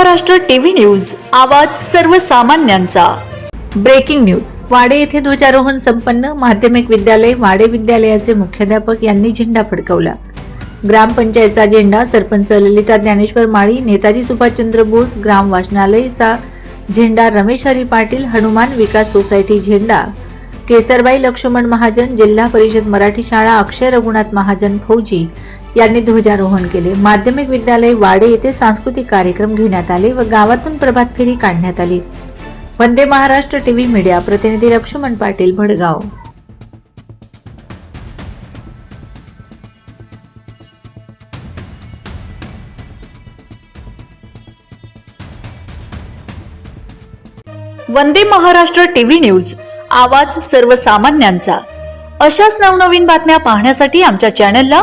Maharashtra TV news आवाज सर्वसामान्यांचा. Breaking news. वाडे येथे ध्वजारोहण संपन्न. माध्यमिक विद्यालय वाडे विद्यालयाचे मुख्याध्यापक यांनी झेंडा फडकवला. ग्रामपंचायतचा झेंडा सरपंच ललिता ज्ञानेश्वर माळी नेताजी सुभाषचंद्र बोस ग्राम वाचनालयचा झेंडा रमेश हरी पाटील हनुमान विकास सोसायटी झेंडा केसरबाई लक्ष्मण महाजन जिल्हा परिषद मराठी शाळा अक्षय रघुनाथ महाजन फौजी यांनी ध्वजारोहण केले. माध्यमिक विद्यालय वाडे येथे सांस्कृतिक कार्यक्रम घेण्यात आले व गावातून प्रभात फेरी काढण्यात आली. वंदे महाराष्ट्र टीव्ही मीडिया प्रतिनिधी लक्ष्मण पाटील भडगाव. वंदे महाराष्ट्र टीव्ही न्यूज आवाज सर्वसामान्यांचा. अशाच नवनवीन बातम्या पाहण्यासाठी आमच्या चॅनलला